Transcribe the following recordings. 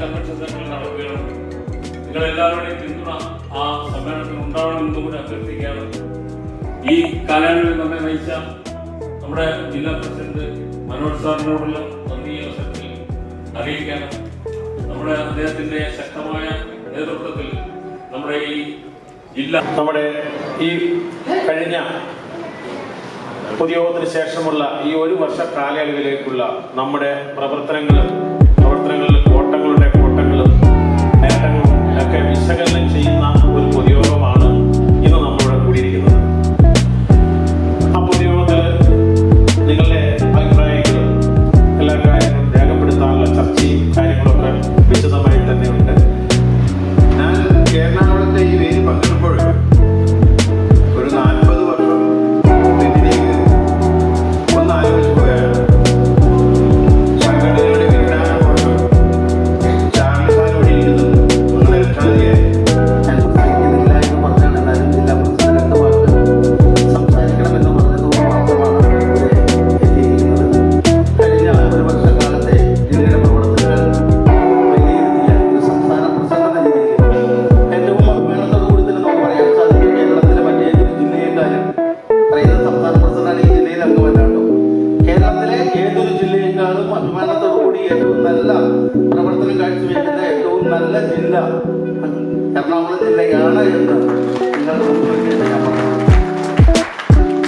Convention സെന്ററിൽ നടക്കുകയാണ് നിങ്ങളെല്ലാവരുടെയും പിന്തുണ ആ സമ്മേളനത്തിൽ ഉണ്ടാവണമെന്നും കൂടി അഭ്യർത്ഥിക്കുകയാണ് ഈ കാലയളവിൽ നമ്മെ നയിച്ച നമ്മുടെ ജില്ലാ പ്രസിഡന്റ് മനോജ് സാറിനോടുള്ള നന്ദി അവസരത്തിൽ അറിയിക്കാനും നമ്മുടെ അദ്ദേഹത്തിന്റെ ശക്തമായ നേതൃത്വത്തിൽ നമ്മുടെ ഈ ജില്ല നമ്മുടെ ഈ കഴിഞ്ഞ പൊതുയോഗത്തിന് ശേഷമുള്ള ഈ ഒരു വർഷ കാലയളവിലേക്കുള്ള നമ്മുടെ പ്രവർത്തനങ്ങൾ പ്രവർത്തനങ്ങളിൽ Instagram gonna my you choreography. ജില്ലയാണ് എന്ന് നിങ്ങൾ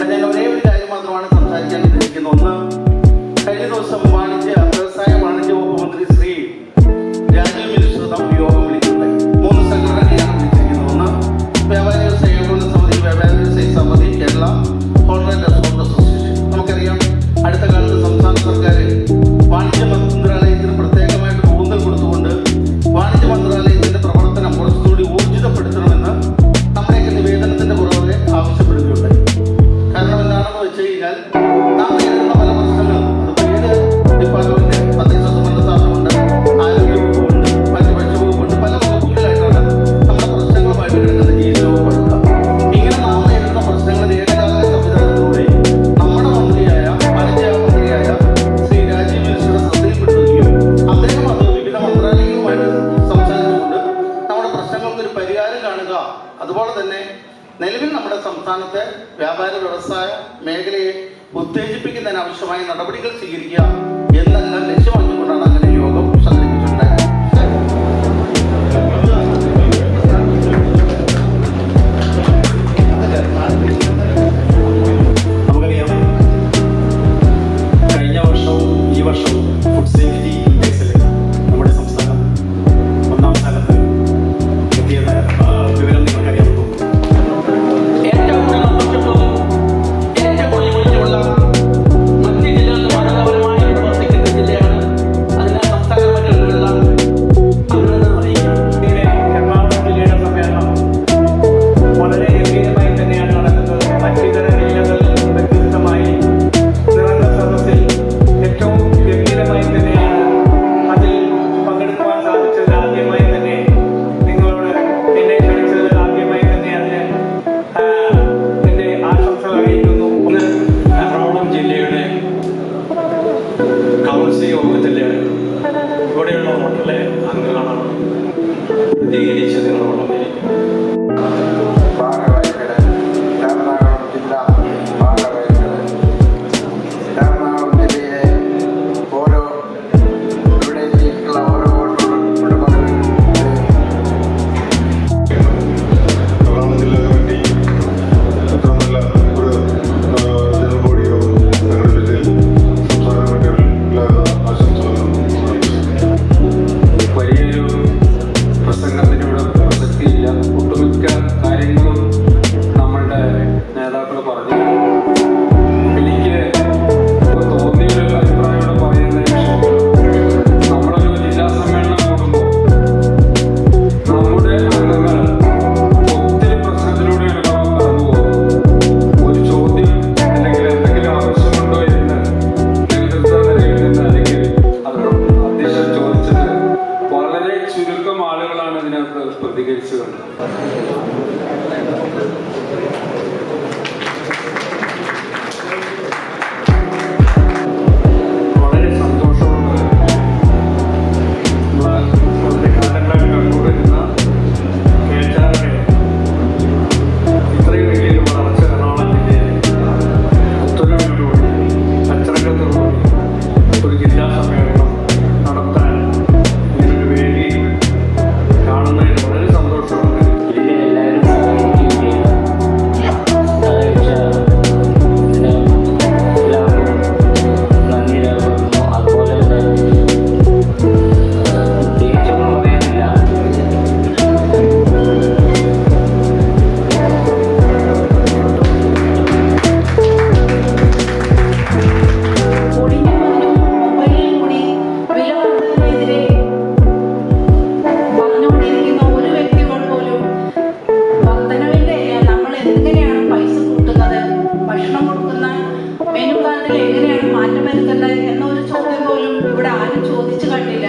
ഞങ്ങൾ ഒരേ ഒരു കാര്യം മാത്രമാണ് സംസാരിക്കാൻ ഇരിക്കുന്ന ഒന്ന് വിജയിപ്പിക്കുന്നതിന് ആവശ്യമായ നടപടികൾ സ്വീകരിക്കുക എന്നെല്ലാം ലക്ഷ്യമാക്കിക്കൊണ്ടാണ് അങ്ങനെ യോഗം സംഘടിപ്പിച്ചിട്ടുണ്ടായത്. നമുക്കറിയാം കഴിഞ്ഞ വർഷവും ഈ വർഷവും ഫുഡ് സേഫ്റ്റി ദേഹീയ ലക്ഷ്യത്തിനോടുള്ള ಮುಚ್ಚುಗಡ್ಡೆ